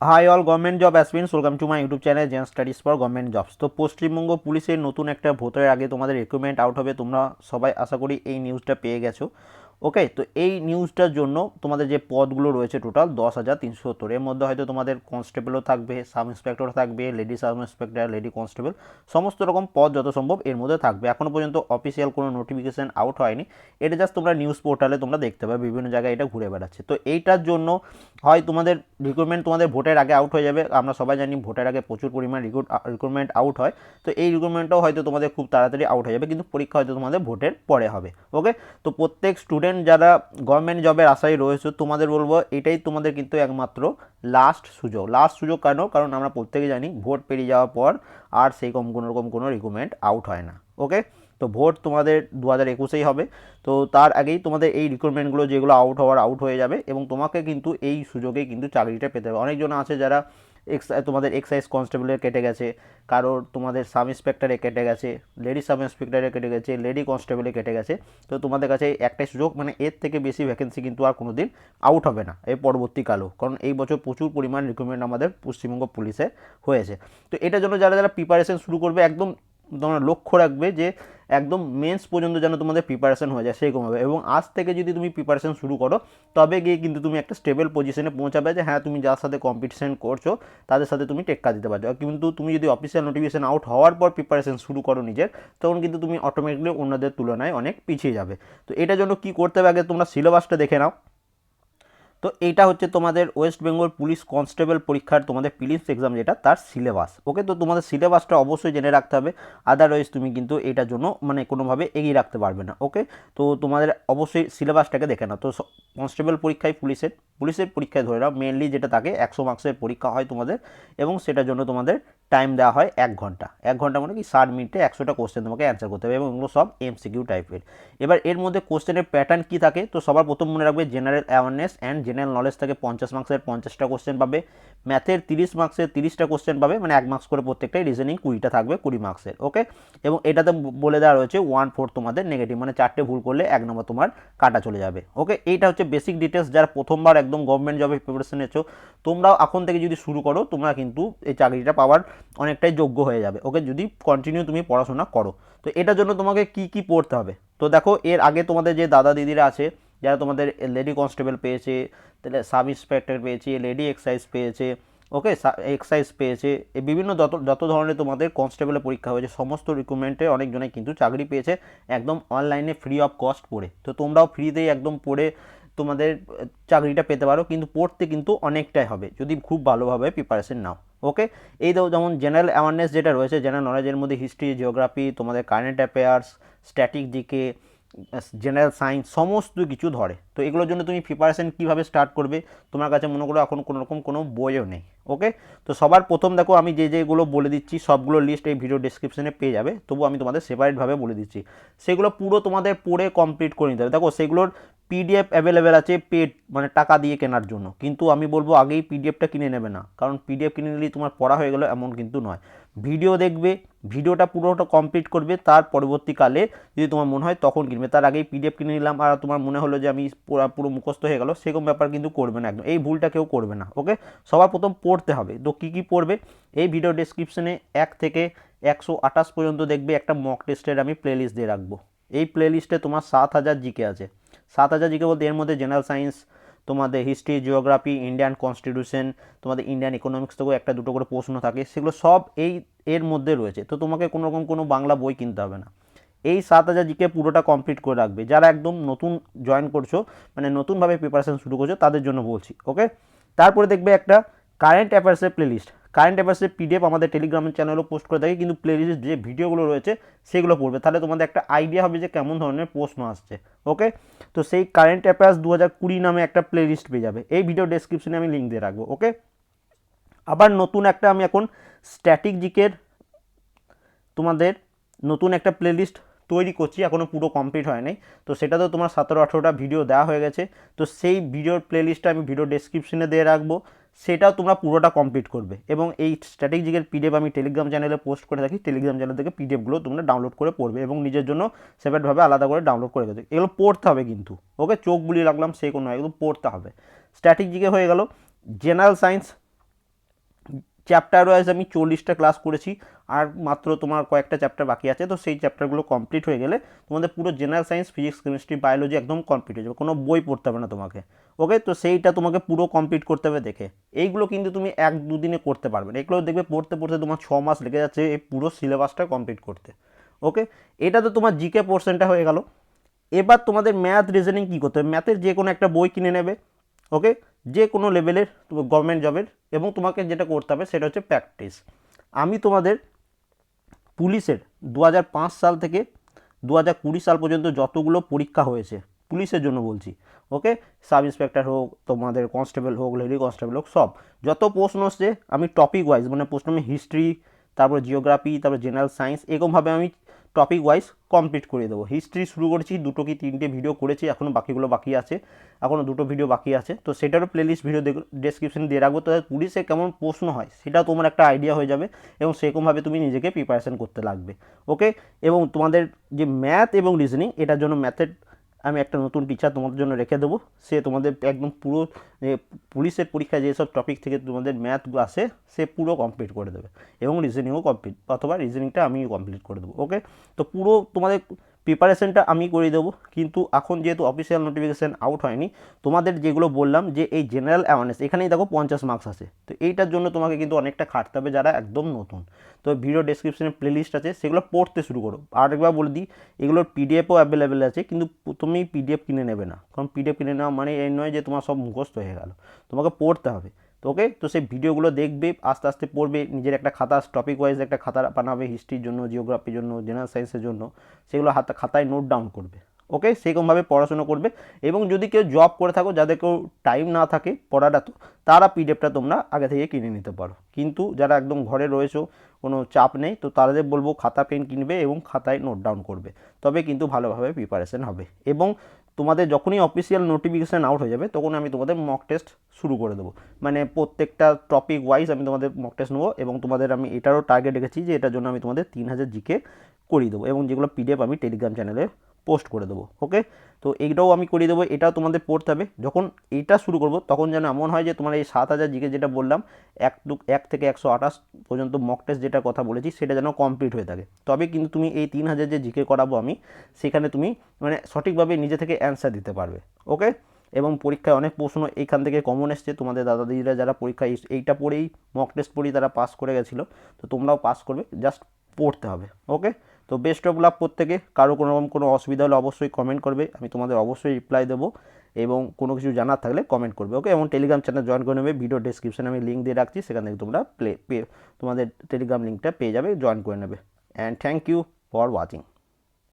Hi all government job aspirants welcome to my YouTube channel Gen Studies for government jobs তো পশ্চিমবঙ্গ পুলিশের নতুন একটা ভোটের আগে তোমাদের রিক্রুটমেন্ট আউট হবে, তোমরা সবাই আশা করি এই নিউজটা পেয়ে গেছো। ওকে তো এই নিউজটার জন্য তোমাদের যে পদগুলো রয়েছে টোটাল দশ হাজার তিনশো সত্তর। এর মধ্যে হয়তো তোমাদের কনস্টেবলও থাকবে সাব ইন্সপেক্টর থাকবে lady sub inspector lady constable সমস্ত রকম পদ যত সম্ভব এর মধ্যে থাকবে। এখনও পর্যন্ত অফিসিয়াল কোনো নোটিফিকেশান আউট হয়নি। এটা জাস্ট তোমরা নিউজ পোর্টালে তোমরা দেখতে পাবে, বিভিন্ন জায়গায় এটা ঘুরে বেড়াচ্ছে। তো এইটার জন্য হয় তোমাদের রিক্রুটমেন্ট তোমাদের ভোটের আগে আউট হয়ে যাবে। আমরা সবাই জানি ভোটের আগে প্রচুর পরিমাণ রিক্রুট রিক্রুটমেন্ট আউট হয়। তো এই রিক্রুটমেন্টটাও হয়তো তোমাদের খুব তাড়াতাড়ি আউট হয়ে যাবে, কিন্তু পরীক্ষা হয়তো তোমাদের ভোটের পরে হবে। ওকে তো প্রত্যেক স্টুডেন্ট যারা গভর্নমেন্ট জবের আশায় রয়েছে, তোমাদের বলব এটাই তোমাদের কিন্তু একমাত্র লাস্ট সুযোগ। লাস্ট সুযোগ কেন? কারণ আমরা প্রত্যেকে জানি ভোট পেরিয়ে যাওয়ার পর আর সেই রকম কোনো রকম কোনো রিক্রুটমেন্ট আউট হয় না। ওকে তো ভোট তোমাদের দু হাজার একুশেই হবে। তো তার আগেই তোমাদের এই রিক্রুটমেন্টগুলো যেগুলো আউট হওয়ার আউট হয়ে যাবে এবং তোমাকে কিন্তু এই সুযোগেই কিন্তু চাকরিটা পেতে হবে। অনেকজন আছে যারা এক্স তোমাদের এক্সাইজ কনস্টেবলের কেটে গেছে, কারোর তোমাদের সাব ইন্সপেক্টরে কেটে গেছে লেডি সাব ইন্সপেক্টরে কেটে গেছে লেডি কনস্টেবলে কেটে গেছে, তো তোমাদের কাছে একটাই সুযোগ মানে এর থেকে বেশি ভ্যাকেন্সি কিন্তু আর কোনো দিন আউট হবে না এই পরবর্তীকালও কারণ এই বছর প্রচুর পরিমাণ রিক্রুটমেন্ট আমাদের পশ্চিমবঙ্গ পুলিশে হয়েছে। তো এটার জন্য যারা যারা প্রিপারেশন শুরু করবে, একদম তোমরা লক্ষ্য রাখবে যে একদম মেন্স পর্যন্ত যেন তোমাদের প্রিপারেশন হয়ে যায় সেরকমভাবে এবং আজ থেকে যদি তুমি প্রিপারেশন শুরু করো, তবে গিয়ে কিন্তু তুমি একটা স্টেবল পজিশনে পৌঁছাবে যে হ্যাঁ তুমি যার সাথে কম্পিটিশন করছ, তাদের সাথে তুমি টেক্কা দিতে পারছ। কিন্তু তুমি যদি অফিসিয়াল নোটিফিকেশন আউট হওয়ার পর প্রিপারেশন শুরু করো নিজের, তখন কিন্তু তুমি অটোমেটিকলি অন্যদের তুলনায় অনেক পিছিয়ে যাবে। তো এটার জন্য কী করতে হবে? আগে তোমরা সিলেবাসটা দেখে নাও। তো এইটা হচ্ছে তোমাদের ওয়েস্ট বেঙ্গল পুলিশ কনস্টেবল পরীক্ষার তোমাদের প্রিলিমস এক্সাম যেটা, তার সিলেবাস ওকে তো তোমাদের সিলেবাসটা অবশ্যই জেনে রাখতে হবে আদারওয়াইজ তুমি কিন্তু এটার জন্য মানে কোনোভাবে এগিয়ে রাখতে পারবে না ওকে তো তোমাদের অবশ্যই সিলেবাসটাকে দেখে নাও, তো কনস্টেবল পরীক্ষায় পুলিশের পুলিশের পরীক্ষায় ধরে নাও মেনলি যেটা থাকে, একশো মার্কসের পরীক্ষা হয় তোমাদের, এবং সেটার জন্য তোমাদের টাইম দেওয়া হয় এক ঘণ্টা। এক ঘণ্টা মানে কি ষাট মিনিটে একশোটা কোশ্চেন তোমাকে অ্যান্সার করতে হবে এবং এগুলো সব এমসিকিউ টাইপের এবার এর মধ্যে কোশ্চেনের প্যাটার্ন কী থাকে? তো সবার প্রথম মনে রাখবে general awareness and general knowledge থেকে পঞ্চাশ মার্কসের পঞ্চাশটা কোশ্চেন পাবে। ম্যাথের তিরিশ মার্কসের তিরিশটা কোশ্চেন পাবে মানে এক মার্কস করে প্রত্যেকটাই রিজনিং কুড়িটা থাকবে, কুড়ি মার্কসের ওকে এবং এটাতে বলে দেওয়া রয়েছে ওয়ান ফোর তোমাদের নেগেটিভ মানে চারটে ভুল করলে এক নম্বর তোমার কাটা চলে যাবে ওকে এইটা হচ্ছে বেসিক ডিটেলস যারা প্রথমবার একদম গভর্নমেন্ট জবে প্রিপারেশন নিচ্ছ তোমরাও এখন থেকে যদি শুরু করো, তোমরা কিন্তু এই চাকরিটা পাওয়ার অনেকটাই যোগ্য হয়ে যাবে ওকে যদি কন্টিনিউ তুমি পড়াশোনা করো। তো এটার জন্য তোমাকে কি কি পড়তে হবে? তো দেখো, এর আগে তোমাদের যে দাদা দিদিরা আছে যারা তোমাদের লেডি কনস্টেবল পেয়েছে তাহলে সাব ইন্সপেক্টর পেয়েছে লেডি এক্সাইজ পেয়েছে ওকে এক্সাইজ পেয়েছে এই বিভিন্ন যত যত ধরনের তোমাদের কনস্টেবলের পরীক্ষা হয়েছে সমস্ত রিক্রুটমেন্টে অনেকজনে কিন্তু চাকরি পেয়েছে একদম অনলাইনে ফ্রি অফ কস্ট পড়ে তো তোমরাও ফ্রিতেই একদম পড়ে তোমাদের চাকরিটা পেতে পারো কিন্তু পড়তে কিন্তু অনেকটাই হবে যদি খুব ভালোভাবে প্রিপারেশন নাও ওকে এই যেমন জেনারেল অ্যাওয়ারনেস যেটা রয়েছে জেনারেল নলেজের মধ্যে হিস্ট্রি জিওগ্রাফি তোমাদের current affairs static GK general science সমস্ত কিছু ধরে। তো এগুলোর জন্য তুমি প্রিপারেশন কীভাবে স্টার্ট করবে, তোমার কাছে মনে করো এখন কোনোরকম কোনো বইও নেই ওকে তো সবার প্রথম দেখো আমি যে যেগুলো বলে দিচ্ছি, সবগুলো লিস্ট এই ভিডিও ডিসক্রিপশনে পেয়ে যাবে। তবু আমি তোমাদের সেপারেটভাবে বলে দিচ্ছি। সেগুলো পুরো তোমাদের পড়ে কমপ্লিট করে নিতে হবে। দেখো সেগুলোর পিডিএফ অ্যাভেলেবেল আছে পেড মানে টাকা দিয়ে কেনার জন্য। কিন্তু আমি বলব আগেই পিডিএফটা কিনে নেবে না। কারণ পিডিএফ কিনে নিলেই তোমার পড়া হয়ে গেলো, এমন কিন্তু নয়। ভিডিও দেখবে, ভিডিওটা পুরোটা কমপ্লিট করবে, তার পরবর্তীকালে যদি তোমার মনে হয় তখন কিনবে। তার আগেই পিডিএফ কিনে নিলাম, আর তোমার মনে হলো যে আমি পুরো পুরো মুখস্থ হয়ে গেলো, সেরকম ব্যাপার কিন্তু করবে না একদম। এই ভুলটা কেউ করবে না ওকে সবার প্রথম পড়তে হবে। তো কী কী পড়বে? এই ভিডিও ডিসক্রিপশনে এক থেকে একশো আঠাশ পর্যন্ত দেখবে একটা মক টেস্টের আমি প্লেলিস্ট দিয়ে রাখব। এই প্লেলিস্টে তোমার সাত হাজার জিকে আছে। সাত হাজার জিকে বলতে এর মধ্যে জেনারেল সায়েন্স, তোমাদের হিস্ট্রি, জিওগ্রাফি, ইন্ডিয়ান কনস্টিটিউশন, তোমাদের ইন্ডিয়ান ইকোনমিক্স থেকেও একটা দুটো করে প্রশ্ন থাকে। সেগুলো সব এই, এর মধ্যে রয়েছে। তো তোমাকে কোনো রকম কোনো বাংলা বই কিনতে হবে না। এই সাত হাজার জিকে পুরোটা কমপ্লিট করে রাখবে। যারা একদম নতুন জয়েন করছ মানে নতুনভাবে প্রিপারেশান শুরু করছ, তাদের জন্য বলছি ওকে তারপরে দেখবে একটা কারেন্ট অ্যাফেয়ার্সের প্লেলিস্ট কারেন্ট অ্যাফেয়ার্সের পিডিএফ আমাদের টেলিগ্রামের চ্যানেলেও পোস্ট করে থাকি, কিন্তু প্লেলিস্ট যে ভিডিওগুলো রয়েছে, সেগুলো পড়বে। তাহলে তোমাদের একটা আইডিয়া হবে যে কেমন ধরনের প্রশ্ন আসছে ওকে তো সেই কারেন্ট অ্যাফেয়ার্স দু হাজার কুড়ি নামে একটা প্লেলিস্ট পেয়ে যাবে। এই ভিডিও ডেসক্রিপশনে আমি লিঙ্ক দিয়ে রাখব ওকে আবার নতুন একটা আমি এখন স্ট্যাটিক জিকের তোমাদের নতুন একটা প্লেলিস্ট তৈরি করছি এখনও পুরো কমপ্লিট হয় নাই তো সেটাতেও তোমার সতেরো আঠেরোটা ভিডিও দেওয়া হয়ে গেছে। তো সেই ভিডিওর প্লেলিস্টটা আমি ভিডিও ডেসক্রিপশনে দিয়ে রাখব। সেটাও তোমরা পুরোটা কমপ্লিট করবে। এবং এই স্ট্র্যাটেজিকের পিডিএফ আমি টেলিগ্রাম চ্যানেলে পোস্ট করে থাকি টেলিগ্রাম চ্যানেল থেকে পিডিএফগুলো তোমরা ডাউনলোড করে পড়বে এবং নিজের জন্য সেপারেটভাবে আলাদা করে ডাউনলোড করে দেবে এগুলো পড়তে হবে কিন্তু ওকে চোখ বুলিয়ে রাখলাম, সে কোনো একদম পড়তে হবে। স্ট্র্যাটেজিকে হয়ে গেল জেনারেল সায়েন্স চ্যাপ্টার ওয়াইজ আমি চল্লিশটা ক্লাস করেছি, আর মাত্র তোমার কয়েকটা চ্যাপ্টার বাকি আছে, তো সেই চ্যাপ্টারগুলো কমপ্লিট হয়ে গেলে তোমাদের পুরো general science physics chemistry biology একদম কমপ্লিট হয়ে যাবে, কোনো বই পড়তে হবে না তোমাকে ওকে তো সেইটা তোমাকে পুরো কমপ্লিট করতে হবে, দেখে। এইগুলো কিন্তু তুমি এক দুদিনে করতে পারবে না, এগুলো দেখবে পড়তে পড়তে তোমার ছ মাস লেগে যাচ্ছে এই পুরো সিলেবাসটা কমপ্লিট করতে ওকে এটা তো তোমার জিকে পোর্শনটা হয়ে গেল। এবার তোমাদের ম্যাথ রিজনিং কী করতে হবে? ম্যাথের যে কোনো একটা বই কিনে নেবে ওকে? যে কোনো লেভেলের গভর্নমেন্ট জবের এবং তোমাকে যেটা করতে হবে সেটা হচ্ছে প্র্যাকটিস আমি তোমাদের পুলিশের দু হাজার পাঁচ সাল থেকে দু সাল পর্যন্ত যতগুলো পরীক্ষা হয়েছে পুলিশের জন্য বলছি, ওকে? সাব ইন্সপেক্টর হোক, তোমাদের কনস্টেবল হোক লেডি কনস্টেবল হোক, সব। যত প্রশ্ন আসছে, আমি টপিক ওয়াইজ মানে প্রশ্ন আমি হিস্ট্রি তারপর জিওগ্রাফি তারপর জেনারেল সায়েন্স এরকমভাবে আমি টপিক ওয়াইজ কমপ্লিট করে দেবো। হিস্ট্রি শুরু করেছি, দুটো কি তিনটে ভিডিও করেছি এখনও বাকিগুলো বাকি আছে। এখনও দুটো ভিডিও বাকি আছে। তো সেটারও প্লেলিস্ট ভিডিও ডেসক্রিপশন দিয়ে রাখব। তো পুলিশে কেমন প্রশ্ন হয়, সেটা তোমার একটা আইডিয়া হয়ে যাবে এবং সেরকমভাবে তুমি নিজেকে প্রিপারেশান করতে লাগবে। ওকে এবং তোমাদের যে ম্যাথ এবং রিজনিং এটার জন্য ম্যাথের আমি একটা নতুন টিচার তোমাদের জন্য রেখে দেবো। সে তোমাদের একদম পুরো পুলিশের পরীক্ষায় যেসব টপিক থেকে তোমাদের ম্যাথগুলো আসে, সে পুরো কমপ্লিট করে দেবে এবং রিজনিংও কমপ্লিট অথবা রিজনিংটা আমিও কমপ্লিট করে দেবো ওকে তো পুরো তোমাদের প্রিপারেশনটা আমি করে দেবো। কিন্তু এখন যেহেতু অফিসিয়াল নোটিফিকেশান আউট হয়নি, তোমাদের যেগুলো বললাম যে এই জেনারেল অ্যাওয়ারনেস এখানেই দেখো পঞ্চাশ মার্কস আছে। তো এইটার জন্য তোমাকে কিন্তু অনেকটা খাটতে হবে যারা একদম নতুন। তো ভিডিও ডেসক্রিপশনে প্লেলিস্ট আছে, সেগুলো পড়তে শুরু করো। আর একবার বলে দিই, এগুলোর পিডিএফও অ্যাভেলেবেল আছে, কিন্তু তুমি পিডিএফ কিনে নেবে না। কারণ পিডিএফ কিনে নেওয়া মানে এই নয় যে তোমার সব মুখস্থ হয়ে গেল। তোমাকে পড়তে হবে। তো ওকে তো সেই ভিডিওগুলো দেখবে, আস্তে আস্তে পড়বে, নিজের একটা খাতা টপিক ওয়াইজ একটা খাতা বানাবে হিস্ট্রির জন্য জিওগ্রাফির জন্য জেনারেল সায়েন্সের জন্য, সেগুলো হাতে, খাতায় নোট ডাউন করবে ওকে সেরকমভাবে পড়াশুনো করবে এবং যদি কেউ জব করে থাকো, যাদের কেউ টাইম না থাকে পড়াটা তো, তারা পিডিএফটা তোমরা আগে থেকে কিনে নিতে পারো। কিন্তু যারা একদম ঘরে রয়েছো, কোনো চাপ নেই, তো তাদের বলব খাতা পেন কিনবে এবং খাতায় নোট ডাউন করবে, তবে কিন্তু ভালোভাবে প্রিপারেশন হবে। এবং তোমাদের যখনই অফিসিয়াল নোটিফিকেশান আউট হয়ে যাবে, তখন আমি তোমাদের মক টেস্ট শুরু করে দেবো। মানে প্রত্যেকটা টপিক ওয়াইজ আমি তোমাদের মক টেস্ট নেব এবং তোমাদের আমি এটারও টার্গেট রেখেছি যে এটার জন্য আমি তোমাদের তিন হাজার জিকে করিয়ে দেবো এবং যেগুলো পিডিএফ আমি টেলিগ্রাম চ্যানেলে পোস্ট করে দেবো ওকে তো এইটাও আমি করিয়ে দেবো, এটাও তোমাদের পড়তে হবে। যখন এটা শুরু করব, তখন যেন এমন হয় যে তোমার এই সাত হাজার জিকে যেটা বললাম, এক দু, এক থেকে একশো আঠাশ পর্যন্ত মক টেস্ট যেটা কথা বলেছি, সেটা যেন কমপ্লিট হয়ে থাকে। তবে কিন্তু তুমি এই তিন হাজার যে জিকে করাবো আমি, সেখানে তুমি মানে সঠিকভাবে নিজে থেকে অ্যান্সার দিতে পারবে ওকে এবং পরীক্ষায় অনেক প্রশ্ন এইখান থেকে কমন এসছে, তোমাদের দাদা দিদিরা যারা পরীক্ষায় এইটা পড়েই মক টেস্ট পড়েই তারা পাস করে গেছিল, তো তোমরাও পাস করবে জাস্ট পড়তে হবে ওকে তো বেস্ট অফ লাভ প্রত্যেকে। কারও কোনো রকম কোনো অসুবিধা হলে অবশ্যই কমেন্ট করবে, আমি তোমাদের অবশ্যই রিপ্লাই দেবো এবং কোনো কিছু জানার থাকলে কমেন্ট করবে ওকে এবং টেলিগ্রাম চ্যানেল জয়েন করে নেবে ভিডিও ডিসক্রিপশানে আমি লিঙ্ক দিয়ে রাখছি, সেখান থেকে তোমরা প্লে পে তোমাদের টেলিগ্রাম লিঙ্কটা পেয়ে যাবে জয়েন করে নেবে। And thank you for watching